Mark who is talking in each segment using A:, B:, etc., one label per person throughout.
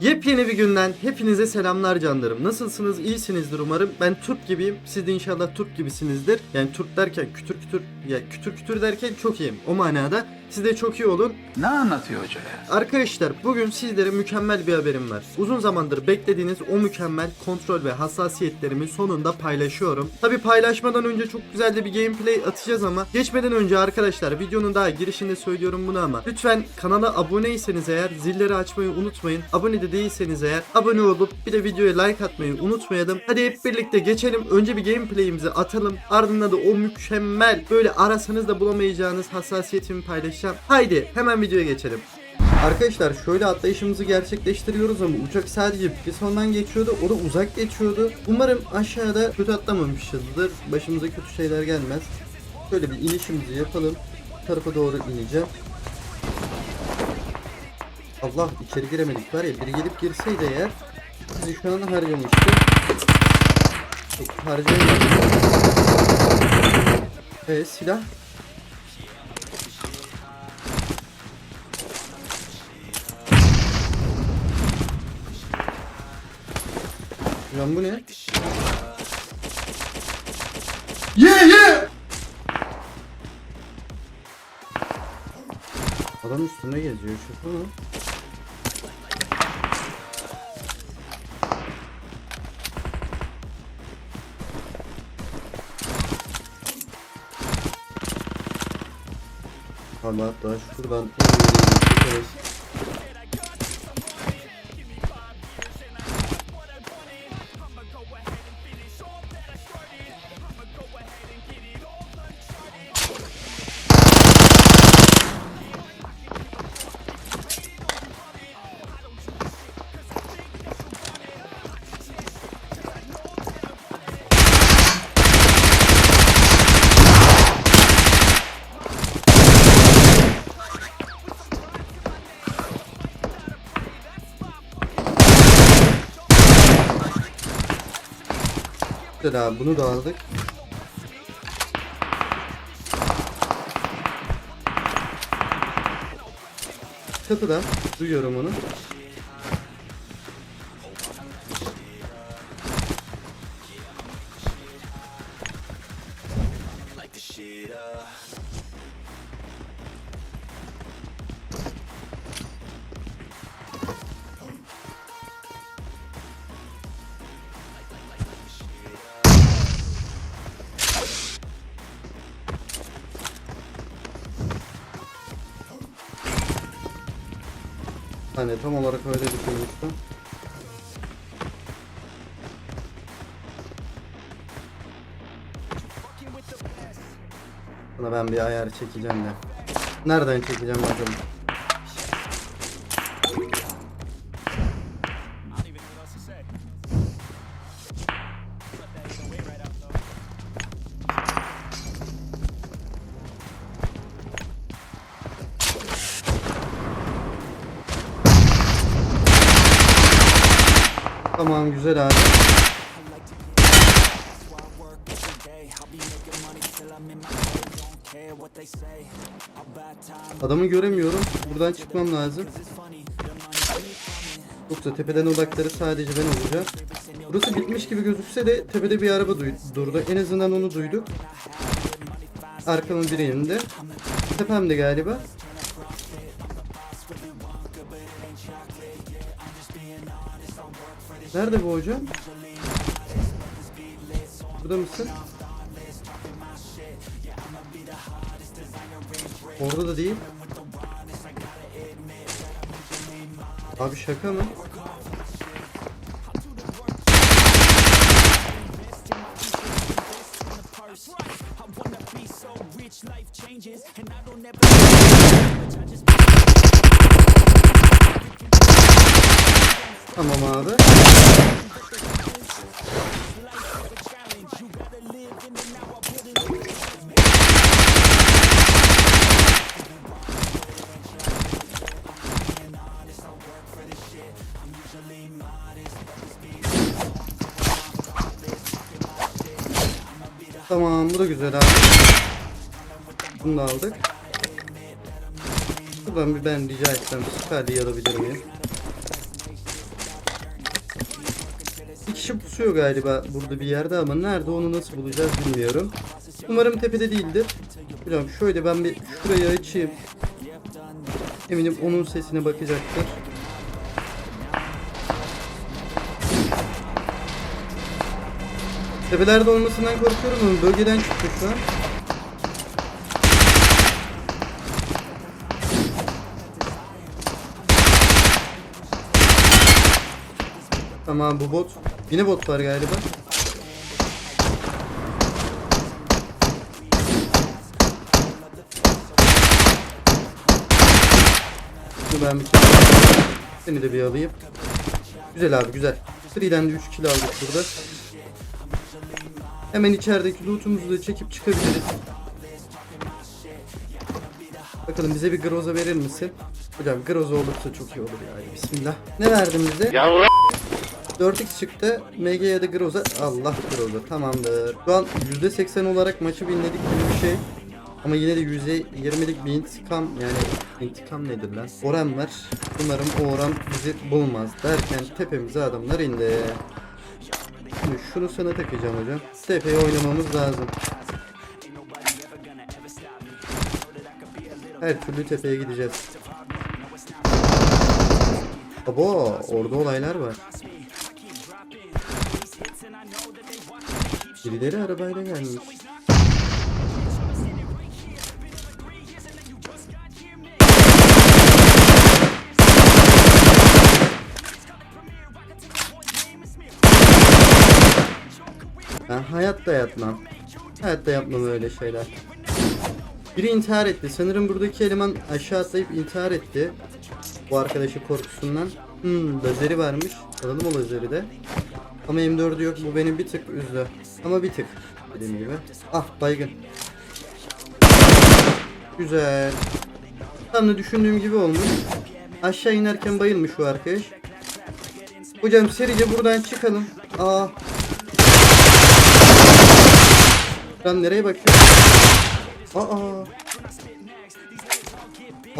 A: Yepyeni bir günden hepinize selamlar canlarım. Nasılsınız? İyisinizdir umarım. Ben Türk gibiyim. Siz de inşallah Türk gibisinizdir. Yani Türk derken kütür kütür ya kütür kütür derken çok iyiyim. O manada siz de çok iyi olun.
B: Ne anlatıyor hoca ya?
A: Arkadaşlar bugün sizlere mükemmel bir haberim var. Uzun zamandır beklediğiniz o mükemmel kontrol ve hassasiyetlerimi sonunda paylaşıyorum. Tabi paylaşmadan önce çok güzel de bir gameplay atacağız ama geçmeden önce arkadaşlar videonun daha girişinde söylüyorum bunu ama lütfen kanala aboneyseniz eğer zilleri açmayı unutmayın. Abone de değilseniz eğer abone olup bir de videoya like atmayı unutmayalım. Hadi hep birlikte geçelim. Önce bir gameplay'imizi atalım. Ardından da o mükemmel böyle arasanız da bulamayacağınız hassasiyetimi paylaşacağım. Haydi hemen videoya geçelim. Arkadaşlar şöyle atlayışımızı gerçekleştiriyoruz ama uçak sadece bir sondan geçiyordu. O da uzak geçiyordu. Umarım aşağıda kötü atlamamışızdır. Başımıza kötü şeyler gelmez. Şöyle bir inişimizi yapalım. Tarafa doğru ineceğim. Allah içeri giremedik var ya biri gelip girseydi eğer bizi şu an harcamıştı. Yok, Harcayamadık. Evet silah. Lan bu ne? Ye ye! Adam üstüne geziyor şaka mı? Ama hatta şuradan Güzel abi bunu da aldık. Çatıda duyuyorum onu. Hani tam olarak öyle düşünmüştüm. Buna ben bir ayar çekeceğim de. Nereden çekeceğim bakalım. Tamam güzel abi. Adamı göremiyorum. Buradan çıkmam lazım. Yoksa tepeden odakları sadece ben olacağım. Burası bitmiş gibi gözükse de tepede bir araba durdu. En azından onu duyduk. Arkamın bir yerinde. Tepemde galiba. Nerede bu hocam? Burada mısın? Orada da değil. Abi şaka mı? Tamam abi. Tamam bu da güzel abi. Bunu da aldık. Buradan bir ben rica etsem süperliği alabilir miyim? Bir kişi pusuyor galiba burada bir yerde ama nerede onu nasıl bulacağız bilmiyorum. Umarım tepede değildir. Hocam şöyle ben bir şurayı açayım. Eminim onun sesine bakacaktır. Tepelerde olmasından korkuyorum ama bölgeden çıktı şu an. Tamam bu bot. Yine bot var galiba. Ben bir Seni de bir alayım. Güzel abi güzel. Free'den de 3 kill aldık burada. Hemen içerideki lootumuzu da çekip çıkabiliriz. Bakalım bize bir groza verir misin? Hocam groza olursa çok iyi olur yani. Bismillah. Ne verdin bize? 4x çıktı. MG ya da Groza. Allah Groza. Tamamdır. Şu an %80 olarak maçı binledik gibi bir şey. Ama yine de %20'lik bir intikam yani intikam nedir lan? Oran var. Umarım o oran bizi bulmaz derken tepemize adamlar indi. Şimdi şunu sana takacağım hocam. Tepeye oynamamız lazım. Her türlü tepeye gideceğiz. Abo orada olaylar var. Birileri arabayla gelmiş. Ben hayatta yapmam. Hayatta yapmam öyle şeyler. Biri intihar etti. Sanırım buradaki eleman aşağı atlayıp intihar etti. Bu arkadaşı korkusundan. Hmm, lazeri varmış. Alalım o lazeri de. Ama M4'ü yok. Bu beni bir tık üzdü. Ama bir tık. Dediğim gibi. Ah baygın. Güzel. Tam da düşündüğüm gibi olmuş. Aşağı inerken bayılmış bu arkadaş. Hocam serice buradan çıkalım. Aa. Ben nereye bakıyorum? Aa.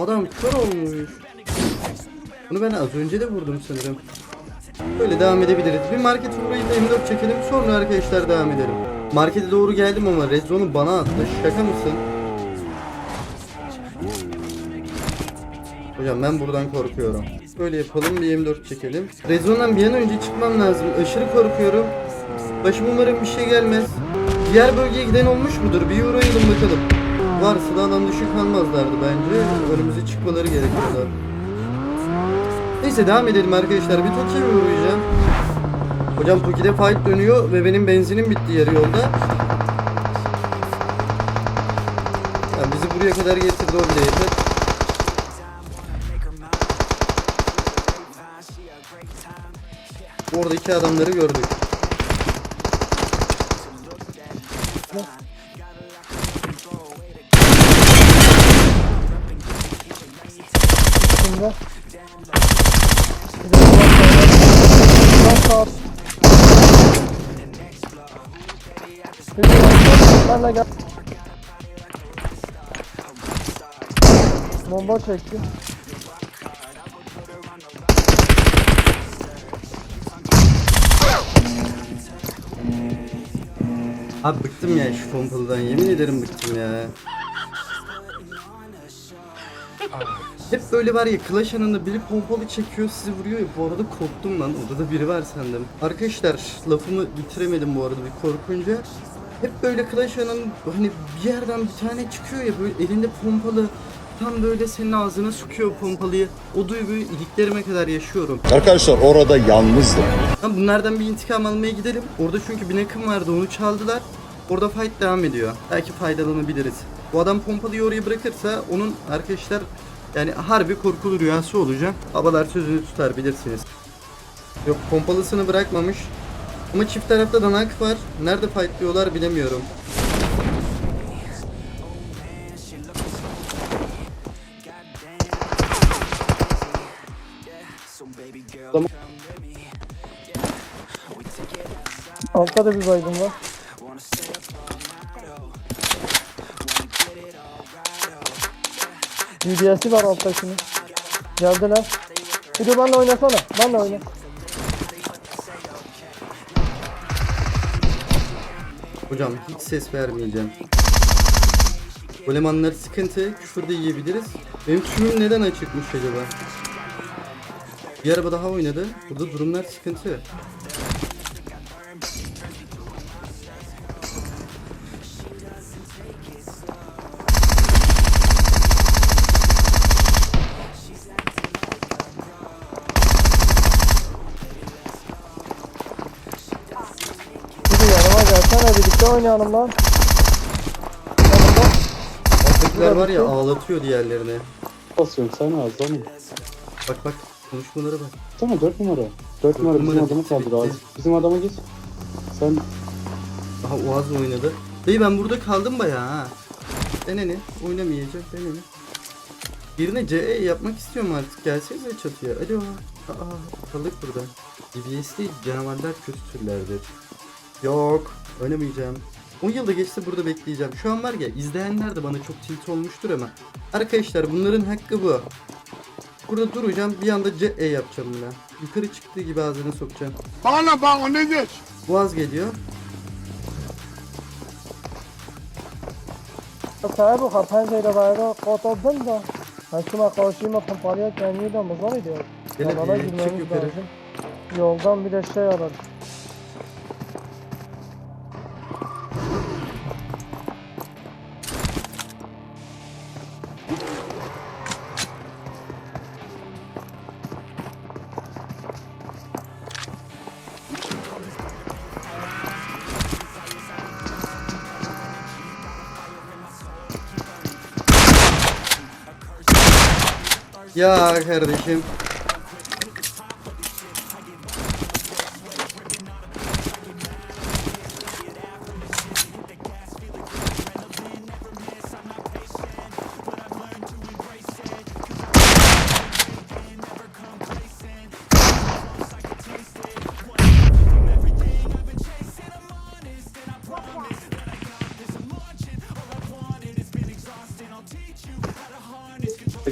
A: Adam kör olmuş. Bunu ben az önce de vurdum sanırım. Böyle devam edebiliriz. Bir market uğrayıp M4 çekelim sonra arkadaşlar devam edelim. Markete doğru geldim ama Red Zone'u bana attı. Şaka mısın? Hocam ben buradan korkuyorum. Böyle yapalım bir M4 çekelim. Red Zone'dan bir an önce çıkmam lazım. Aşırı korkuyorum. Başıma umarım bir şey gelmez. Diğer bölgeye giden olmuş mudur? Bir uğrayalım bakalım. Varsa da alan dışı kalmazlardı bence. Önümüze çıkmaları gerekiyordu. Neyse devam edelim arkadaşlar. Bir Toki'ye uğrayacağım. Hocam Toki'de fight dönüyor ve benim benzinim bitti yarı yolda. Ya bizi buraya kadar getirdi o bile yeter. Oradaki adamları gördük.
B: Şimdi. Bir de Biraz sağ. Bir de Ben de gel. Bomba çekti.
A: Abi bıktım ya şu pompalıdan yemin ederim bıktım ya. Hep böyle var ya Clash anında biri pompalı çekiyor sizi vuruyor ya bu arada korktum lan odada biri var sandım. Arkadaşlar lafımı bitiremedim bu arada bir korkunca. Hep böyle Clash anın hani bir yerden bir tane çıkıyor ya böyle elinde pompalı tam böyle senin ağzına sıkıyor pompalıyı. O duyguyu iliklerime kadar yaşıyorum.
C: Arkadaşlar orada yalnızdım.
A: Lan bunlardan bir intikam almaya gidelim. Orada çünkü bir nakım vardı onu çaldılar. Orada fight devam ediyor. Belki faydalanabiliriz. Bu adam pompalıyı oraya bırakırsa onun arkadaşlar yani harbi korkulu rüyası olacak. Babalar sözünü tutar bilirsiniz. Yok pompalısını bırakmamış. Ama çift tarafta danak var. Nerede fight diyorlar bilemiyorum.
B: Altta da bir baygın var. DBS'i var alttakini. Geldiler. Bir de benle oynasana. Benle oyna.
A: Hocam hiç ses vermeyeceğim. O sıkıntı. Küfür de yiyebiliriz. Benim küfürüm neden açıkmış acaba? Bir araba daha oynadı. Burada durumlar sıkıntı.
B: Gelsene birlikte oynayalım lan.
A: Alttakiler var ya ağlatıyor diğerlerini.
D: basıyorum sen ağzına.
A: Bak bak konuşmalara bak.
D: Tamam 4 numara. 4 numara bizim
A: numara
D: adamı
A: bitti,
D: kaldır
A: bitti.
D: abi. Bizim adama git. Sen
A: Aha Oğaz oynadı. Dayı ben burada kaldım bayağı ha. Deneni oynamayacak deneni. Birine CE yapmak istiyorum artık. Gelsenize çatıya. Alo. Aa, kaldık burada. DBS değil canavarlar kötü türlerdir. Yok oynamayacağım. 10 yılda geçse burada bekleyeceğim. Şu an var ya izleyenler de bana çok tilt olmuştur ama. Arkadaşlar bunların hakkı bu. Burada duracağım bir anda CE yapacağım buna. Yukarı çıktığı gibi ağzına sokacağım.
E: Bana bana ne geç?
A: Boğaz geliyor.
B: صاحب خب پنج دقیقه بعد قاطع دا Hakim arkadaşıyla pompalıya kendini de mızar ediyor.
A: Gene
B: Alana
A: bir çık
B: girmemiz
A: yukarı.
B: lazım. Yoldan bir de şey arar.
A: Ya kardeşim.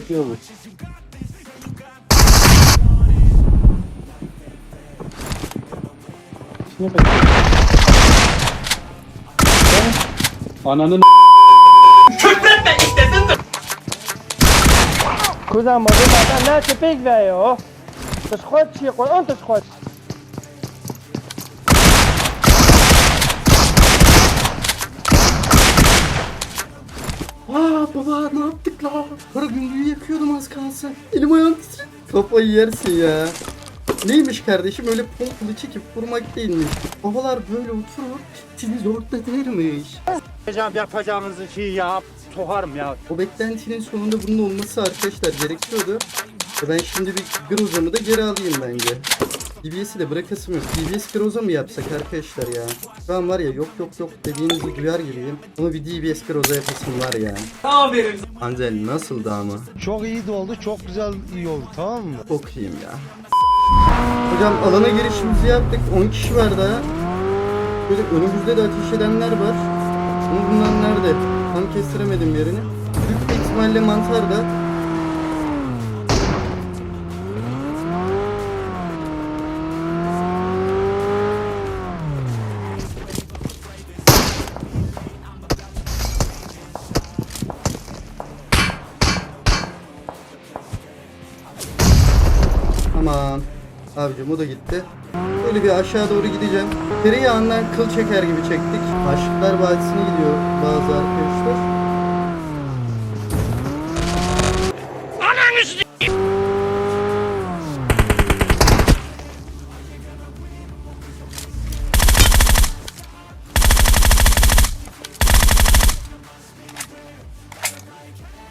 D: bekliyor gitmesini bekliyorum. Ananın
B: Küfretme istesin de. Kuzen bana zaten ne tepek veriyor? Tışkot şey koy, on tışkot.
A: Aa baba ne yaptık la? Kara gümrüğü yakıyordum az kalsın. Elim ayağım titredi. Kafayı yersin ya. Neymiş kardeşim öyle pompalı çekip vurmak değilmiş. Babalar böyle oturur, titiniz orada dermiş.
F: Yapacağım yapacağınızı şey yap. Sokarım ya.
A: O beklentinin sonunda bunun olması arkadaşlar gerekiyordu. E Ben şimdi bir Groza'mı da geri alayım bence. DBS'i de bırakasım yok. DBS Groza mı yapsak arkadaşlar ya? Şu an var ya yok yok yok dediğinizi duyar gibiyim. Ama bir DBS Groza yapasım var ya. Aferin. Anzel nasıldı ama?
G: Çok iyi oldu, çok güzel iyi oldu tamam mı?
A: Çok iyiyim ya. Hocam alana girişimizi yaptık. 10 kişi var daha. Böyle önümüzde de ateş edenler var. Ama bunlar nerede? Tam kestiremedim yerini. Büyük ihtimalle mantar da. O da gitti. Böyle bir aşağı doğru gideceğim. Tereyağından kıl çeker gibi çektik. Aşıklar Vadisi'ne gidiyor bazı arkadaşlar.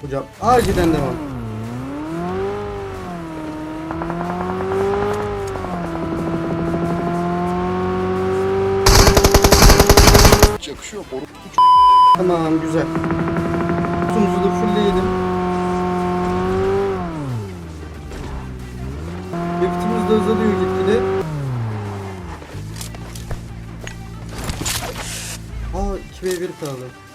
A: Hocam acilen devam. Tamam güzel. Tumuzu da fullleyelim. Yakıtımız da azalıyor gitgide. Aa 2v1 kaldı.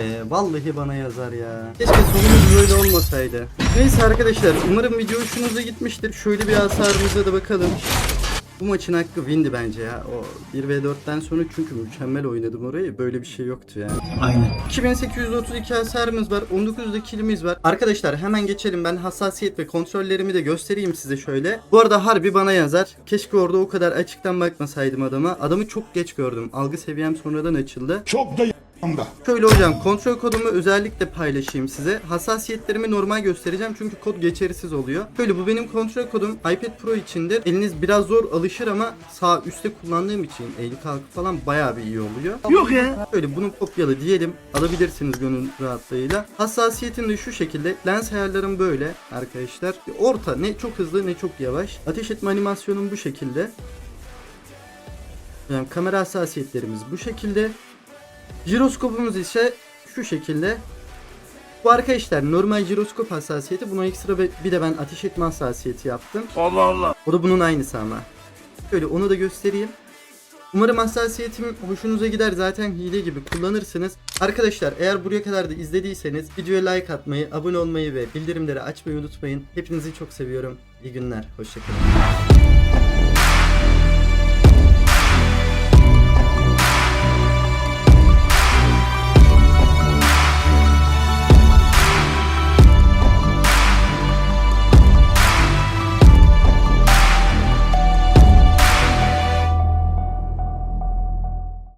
A: Be. Vallahi bana yazar ya. Keşke sonumuz böyle olmasaydı. Neyse arkadaşlar umarım video hoşunuza gitmiştir. Şöyle bir hasarımıza da bakalım. Bu maçın hakkı windi bence ya. O 1v4'ten sonra çünkü mükemmel oynadım orayı. Böyle bir şey yoktu yani. Aynen. 2832 hasarımız var. 19'da killimiz var. Arkadaşlar hemen geçelim. Ben hassasiyet ve kontrollerimi de göstereyim size şöyle. Bu arada harbi bana yazar. Keşke orada o kadar açıktan bakmasaydım adama. Adamı çok geç gördüm. Algı seviyem sonradan açıldı.
E: Çok da
A: Şöyle hocam kontrol kodumu özellikle paylaşayım size. Hassasiyetlerimi normal göstereceğim çünkü kod geçersiz oluyor. Şöyle bu benim kontrol kodum iPad Pro içindir. Eliniz biraz zor alışır ama sağ üstte kullandığım için el kalkı falan bayağı bir iyi oluyor. Yok ya. Şöyle bunu kopyalı diyelim. Alabilirsiniz gönül rahatlığıyla. Hassasiyetim de şu şekilde. Lens ayarlarım böyle arkadaşlar. Orta ne çok hızlı ne çok yavaş. Ateş etme animasyonum bu şekilde. Yani kamera hassasiyetlerimiz bu şekilde. Jiroskopumuz ise şu şekilde. Bu arkadaşlar normal jiroskop hassasiyeti. Buna ekstra bir de ben ateş etme hassasiyeti yaptım.
E: Allah Allah.
A: O da bunun aynısı ama. Şöyle onu da göstereyim. Umarım hassasiyetim hoşunuza gider. Zaten hile gibi kullanırsınız. Arkadaşlar eğer buraya kadar da izlediyseniz videoya like atmayı, abone olmayı ve bildirimleri açmayı unutmayın. Hepinizi çok seviyorum. İyi günler. Hoşçakalın.